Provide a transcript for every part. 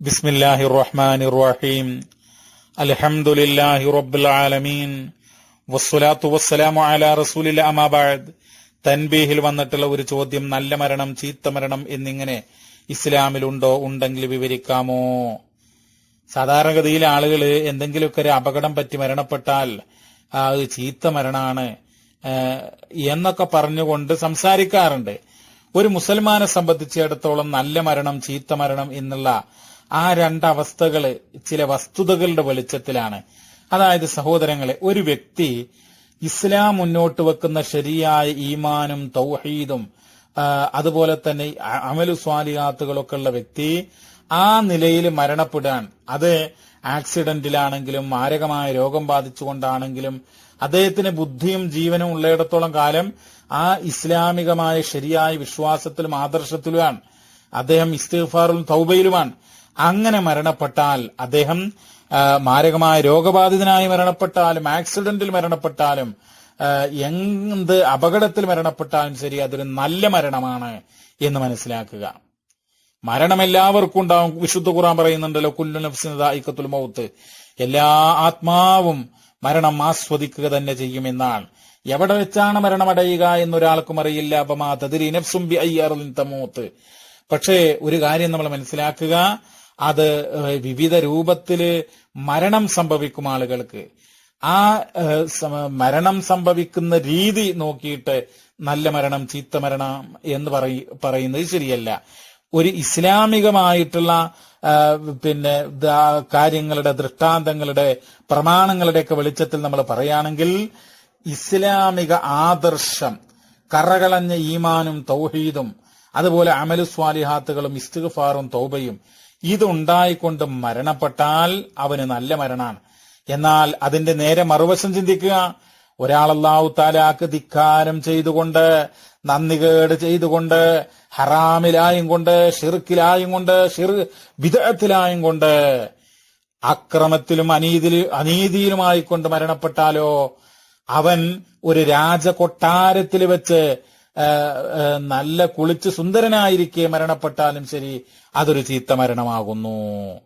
بسم الله الرحمن الرحيم الحمد لله رب العالمين والصلاة والسلام على رسول الله أما بعد തൻബീഹിൽ വന്നിട്ടുള്ള ഒരു ചോദ്യം നല്ല മരണം ചീത്ത മരണം എന്നിങ്ങനെ ഇസ്ലാമിലുണ്ടോ ഉണ്ടെങ്കിൽ വിവരിക്കാമോ സാധാരണഗതിയിൽ ആളുകൾ എന്തെങ്കിലുമൊക്കെ ഒരു അപകടം പറ്റി മരണപ്പെട്ടാൽ ആ അത് ചീത്ത മരണമാണ് ഏഹ്, എന്നൊക്കെ പറഞ്ഞുകൊണ്ട് സംസാരിക്കാറുണ്ട് ഒരു മുസൽമാനെ സംബന്ധിച്ചിടത്തോളം നല്ല മരണം ചീത്ത മരണം എന്നുള്ള ആ രണ്ടവസ്ഥകൾ ചില വസ്തുതകളുടെ വെളിച്ചത്തിലാണ്. അതായത് സഹോദരങ്ങളെ ഒരു വ്യക്തി ഇസ്ലാം മുന്നോട്ട് വെക്കുന്ന ശരിയായ ഈമാനും തൗഹീദും അതുപോലെ തന്നെ അമലു സ്വാലിയാത്തുകളൊക്കെ ഉള്ള വ്യക്തി ആ നിലയിൽ മരണപ്പെടാൻ അത് ആക്സിഡന്റിലാണെങ്കിലും മാരകമായ രോഗം ബാധിച്ചുകൊണ്ടാണെങ്കിലും അദ്ദേഹത്തിന് ബുദ്ധിയും ജീവനും ഉള്ളിടത്തോളം കാലം ആ ഇസ്ലാമികമായ ശരിയായ വിശ്വാസത്തിലും ആദർശത്തിലുമാണ്. അദ്ദേഹം ഇസ്തിഗ്ഫാറിലും തൗബയിലുമാണ്. അങ്ങനെ മരണപ്പെട്ടാൽ അദ്ദേഹം മാരകമായ രോഗബാധിതനായി മരണപ്പെട്ടാലും ആക്സിഡന്റിൽ മരണപ്പെട്ടാലും എന്ത് അപകടത്തിൽ മരണപ്പെട്ടാലും ശരി അതൊരു നല്ല മരണമാണ് എന്ന് മനസ്സിലാക്കുക. മരണം എല്ലാവർക്കും ഉണ്ടാവും. വിശുദ്ധ ഖുറാൻ പറയുന്നുണ്ടല്ലോ കുല്ലു ദായിഖത്തുൽ മൗത്ത്. എല്ലാ ആത്മാവും മരണം ആസ്വദിക്കുക തന്നെ ചെയ്യുമെന്നാണ്. എവിടെ വെച്ചാണ് മരണമടയുക എന്നൊരാൾക്കും അറിയില്ല. അപമാ തതിരി നഫ്സും ബി അയ്യാറിൻ തമൂത്ത്. പക്ഷേ ഒരു കാര്യം നമ്മൾ മനസ്സിലാക്കുക. അത് വിവിധ രൂപത്തിൽ മരണം സംഭവിക്കും ആളുകൾക്ക്. ആ മരണം സംഭവിക്കുന്ന രീതി നോക്കിയിട്ട് നല്ല മരണം ചീത്ത മരണം എന്ന് പറയ- പറയുന്നത് ശരിയല്ല. ഒരു ഇസ്ലാമികമായിട്ടുള്ള പിന്നെ കാര്യങ്ങളുടെ ദൃഷ്ടാന്തങ്ങളുടെ പ്രമാണങ്ങളുടെയൊക്കെ വെളിച്ചത്തിൽ നമ്മൾ പറയുകയാണെങ്കിൽ ഇസ്ലാമിക ആദർശം കറകളഞ്ഞ ഈമാനും തൗഹീദും അതുപോലെ അമലു സ്വാലിഹാത്തുകളും ഇസ്തിഗ്ഫാറും തൗബയും ഇതുണ്ടായിക്കൊണ്ട് മരണപ്പെട്ടാൽ അവന് നല്ല മരണമാണ്. എന്നാൽ അതിന്റെ നേരെ മറുവശം ചിന്തിക്കുക. ഒരാൾ താലാക്ക് ധിക്കാരം ചെയ്തുകൊണ്ട് നന്ദികേട് ചെയ്തുകൊണ്ട് ഹറാമിലായും കൊണ്ട് ഷിർക്കിലായും കൊണ്ട് ഷിർ വിദഗ്ധത്തിലായും കൊണ്ട് അക്രമത്തിലും അനീതിയിലും അനീതിയിലുമായിക്കൊണ്ട് മരണപ്പെട്ടാലോ? അവൻ ഒരു രാജകൊട്ടാരത്തിൽ വെച്ച് നല്ല കുളിച്ച് സുന്ദരനായിരിക്കെ മരണപ്പെട്ടാലും ശരി അതൊരു ചീത്ത മരണമാകുന്നു.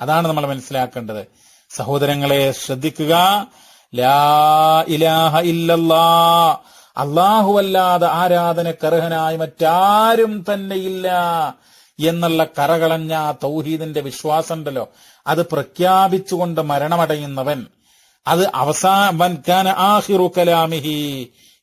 അതാണ് നമ്മൾ മനസ്സിലാക്കേണ്ടത്. സഹോദരങ്ങളെ ശ്രദ്ധിക്കുക. ലാ ഇലാഹ ഇല്ലല്ലാ. അല്ലാഹുവല്ലാതെ ആരാധനക്കർഹനായി മറ്റാരും തന്നെയില്ല എന്നുള്ള കറകളഞ്ഞ തൗഹീദിന്റെ വിശ്വാസം ഉണ്ടല്ലോ അത് പ്രഖ്യാപിച്ചുകൊണ്ട് മരണമടയുന്നവൻ. അത് അവസാന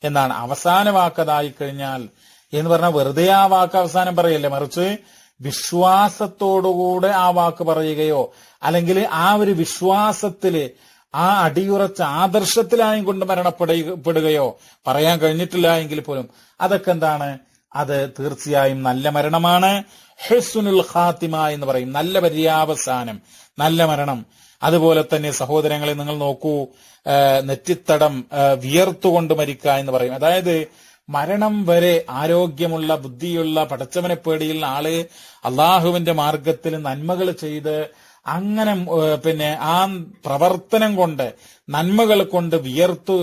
എന്നാണ്. അവസാന വാക്കതായി കഴിഞ്ഞാൽ എന്ന് പറഞ്ഞാൽ വെറുതെ ആ വാക്ക് അവസാനം പറയല്ലേ? മറിച്ച് വിശ്വാസത്തോടുകൂടെ ആ വാക്ക് പറയുകയോ അല്ലെങ്കിൽ ആ ഒരു വിശ്വാസത്തിൽ ആ അടിയുറച്ച ആദർശത്തിലായും കൊണ്ട് മരണപ്പെടുകയോ പറയാൻ കഴിഞ്ഞിട്ടില്ല എങ്കിൽ പോലും അതൊക്കെ എന്താണ്? അത് തീർച്ചയായും നല്ല മരണമാണ്. ഹെസുനുൽ ഖാത്തിമ എന്ന് പറയും. നല്ല പര്യാവസാനം. നല്ല മരണം. അതുപോലെ തന്നെ സഹോദരങ്ങളെ നിങ്ങൾ നോക്കൂ നെറ്റിത്തടം വിയർത്തുകൊണ്ട് മരിക്കുക എന്ന് പറയും. അതായത് മരണം വരെ ആരോഗ്യമുള്ള ബുദ്ധിയുള്ള പടച്ചവനെ പേടിയുള്ള ആൾ അള്ളാഹുവിന്റെ മാർഗത്തിൽ നന്മകൾ ചെയ്ത് അങ്ങനെ പിന്നെ ആ പ്രവർത്തനം കൊണ്ട് നന്മകൾ കൊണ്ട് വിയർത്ത്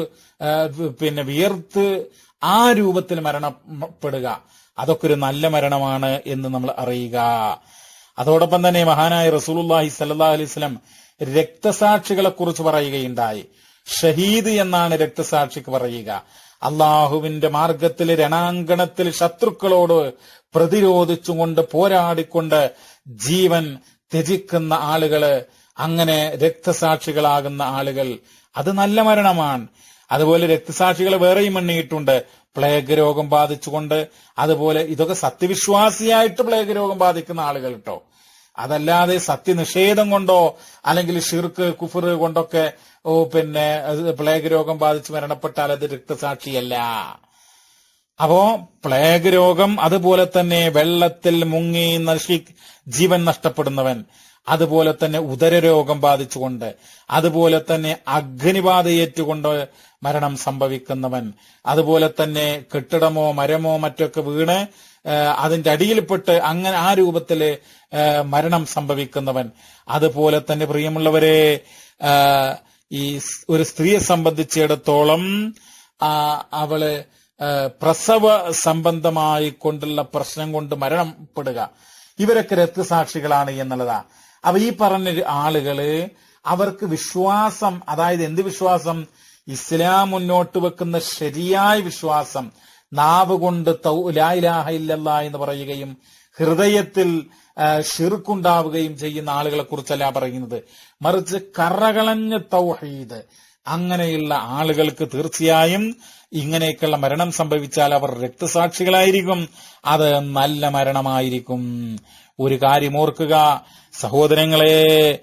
പിന്നെ വിയർത്ത് ആ രൂപത്തിൽ മരണപ്പെടുക. അതൊക്കെ ഒരു നല്ല മരണമാണ് എന്ന് നമ്മൾ അറിയുക. അതോടൊപ്പം തന്നെ മഹാനായ റസൂലുള്ളാഹി സല്ലാ അലൈഹി രക്തസാക്ഷികളെ കുറിച്ച് പറയുകയുണ്ടായി. ഷഹീദ് എന്നാണ് രക്തസാക്ഷിക്ക് പറയുക. അള്ളാഹുവിന്റെ മാർഗത്തിൽ രണാങ്കണത്തിൽ ശത്രുക്കളോട് പ്രതിരോധിച്ചുകൊണ്ട് പോരാടിക്കൊണ്ട് ജീവൻ ത്യജിക്കുന്ന ആളുകൾ അങ്ങനെ രക്തസാക്ഷികളാകുന്ന ആളുകൾ. അത് നല്ല മരണമാണ്. അതുപോലെ രക്തസാക്ഷികൾ വേറെയും എണ്ണിയിട്ടുണ്ട്. പ്ലേഗ് രോഗം ബാധിച്ചുകൊണ്ട് അതുപോലെ ഇതൊക്കെ സത്യവിശ്വാസിയായിട്ട് പ്ലേഗ് രോഗം ബാധിക്കുന്ന ആളുകൾ കേട്ടോ അതല്ലാതെ സത്യനിഷേധം കൊണ്ടോ അല്ലെങ്കിൽ ഷിർക്ക് കുഫർ കൊണ്ടൊക്കെ ഓ പിന്നെ പ്ലേഗ് രോഗം ബാധിച്ച് മരണപ്പെട്ടാൽ അത് രക്തസാക്ഷിയല്ല. അപ്പോ പ്ലേഗ് രോഗം അതുപോലെ തന്നെ വെള്ളത്തിൽ മുങ്ങി നശി ജീവൻ നഷ്ടപ്പെടുന്നവൻ. അതുപോലെ തന്നെ ഉദരരോഗം ബാധിച്ചുകൊണ്ട് അതുപോലെ തന്നെ അഗ്നിബാധയേറ്റുകൊണ്ട് മരണം സംഭവിക്കുന്നവൻ അതുപോലെ തന്നെ കെട്ടിടമോ മരമോ മറ്റൊക്കെ വീണ് അതിന്റെ അടിയിൽപ്പെട്ട് അങ്ങനെ ആ രൂപത്തിൽ മരണം സംഭവിക്കുന്നവൻ. അതുപോലെ തന്നെ പ്രിയമുള്ളവരെ ഈ ഒരു സ്ത്രീയെ സംബന്ധിച്ചിടത്തോളം അവൾ പ്രസവ സംബന്ധമായി കൊണ്ടുള്ള പ്രശ്നം കൊണ്ട് മരണപ്പെടുക. ഇവരൊക്കെ രക്തസാക്ഷികളാണ് എന്നുള്ളതാ അപ്പൊ ഈ പറഞ്ഞ ആളുകൾ അവർക്ക് വിശ്വാസം അതായത് എന്ത് വിശ്വാസം? ഇസ്ലാം മുന്നോട്ട് വെക്കുന്ന ശരിയായ വിശ്വാസം. നാവ് കൊണ്ട് തൗ ലാ ഇലാഹ എന്ന് പറയുകയും ഹൃദയത്തിൽ ഷിർക്കുണ്ടാവുകയും ചെയ്യുന്ന ആളുകളെ കുറിച്ചല്ല പറയുന്നത്. മറിച്ച് കറകളഞ്ഞ തൗഹീദ്. അങ്ങനെയുള്ള ആളുകൾക്ക് തീർച്ചയായും ഇങ്ങനെയൊക്കെയുള്ള മരണം സംഭവിച്ചാൽ അവർ രക്തസാക്ഷികളായിരിക്കും. അത് നല്ല മരണമായിരിക്കും. ഒരു കാര്യം ഓർക്കുക സഹോദരങ്ങളെ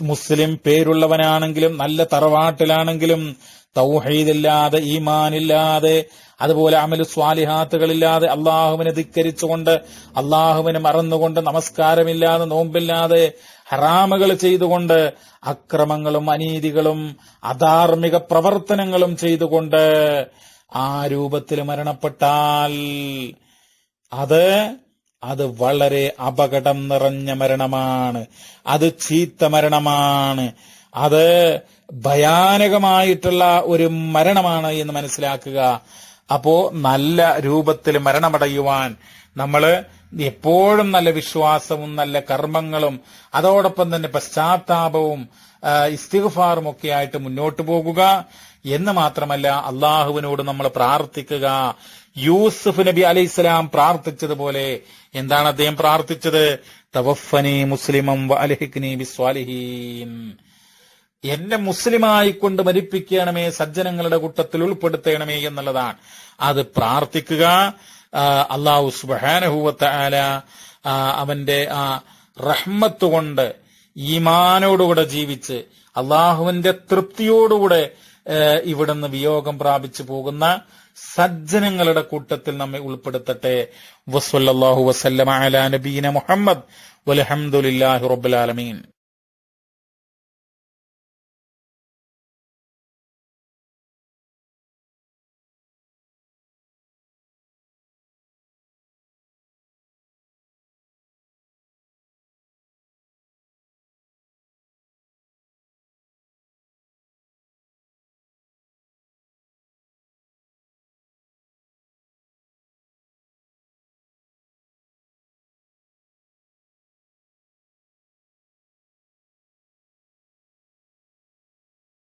മുസ്ലിം പേരുള്ളവനാണെങ്കിലും നല്ല തറവാട്ടിലാണെങ്കിലും തൗഹീദില്ലാതെ ഈമാനില്ലാതെ അതുപോലെ അമലു സ്വാലിഹാത്തുകളില്ലാതെ അള്ളാഹുവിനെ ധിക്കരിച്ചുകൊണ്ട് അള്ളാഹുവിനെ മറന്നുകൊണ്ട് നമസ്കാരമില്ലാതെ നോമ്പില്ലാതെ ഹറാമുകൾ ചെയ്തുകൊണ്ട് അക്രമങ്ങളും അനീതികളും അധാർമിക പ്രവർത്തനങ്ങളും ചെയ്തുകൊണ്ട് ആ രൂപത്തിൽ മരണപ്പെട്ടാൽ അത് അത് വളരെ അപകടം നിറഞ്ഞ മരണമാണ്. അത് ചീത്ത മരണമാണ്. അത് ഭയാനകമായിട്ടുള്ള ഒരു മരണമാണ് എന്ന് മനസ്സിലാക്കുക. അപ്പോ നല്ല രൂപത്തിൽ മരണമടയുവാൻ നമ്മൾ എപ്പോഴും നല്ല വിശ്വാസവും നല്ല കർമ്മങ്ങളും അതോടൊപ്പം തന്നെ പശ്ചാത്താപവും ഇസ്തിഗ്ഫാറും ഒക്കെ ആയിട്ട് മുന്നോട്ടു പോകുക എന്ന് മാത്രമല്ല അള്ളാഹുവിനോട് നമ്മൾ പ്രാർത്ഥിക്കുക. യൂസുഫ് നബി അലൈഹിസ്സലാം പ്രാർത്ഥിച്ചതുപോലെ എന്താണ് അദ്ദേഹം പ്രാർത്ഥിച്ചത്? തവഫനി മുസ്ലിമം അലഹിഖ്നി ബിസ്വാലിഹീൻ. എന്നെ മുസ്ലിമായിക്കൊണ്ട് മരിപ്പിക്കണമേ സജ്ജനങ്ങളുടെ കൂട്ടത്തിൽ ഉൾപ്പെടുത്തണമേ എന്നുള്ളതാണ്. അത് പ്രാർത്ഥിക്കുക. അള്ളാഹു സുബാനഹൂവത്ത് ആല അവന്റെ ആ റഹ്മത്ത് കൊണ്ട് ഈമാനോടുകൂടെ ജീവിച്ച് അള്ളാഹുവിന്റെ തൃപ്തിയോടുകൂടെ ഇവിടുന്ന് വിയോഗം പ്രാപിച്ചു പോകുന്ന സജ്ജനങ്ങളുടെ കൂട്ടത്തിൽ നമ്മെ ഉൾപ്പെടുത്തട്ടെ. വസ്വല്ലാഹു വസല്ലമ അലാ നബീന മുഹമ്മദ്. വലഹമുല്ലാഹി റബ്ബുൽ ആലമീൻ.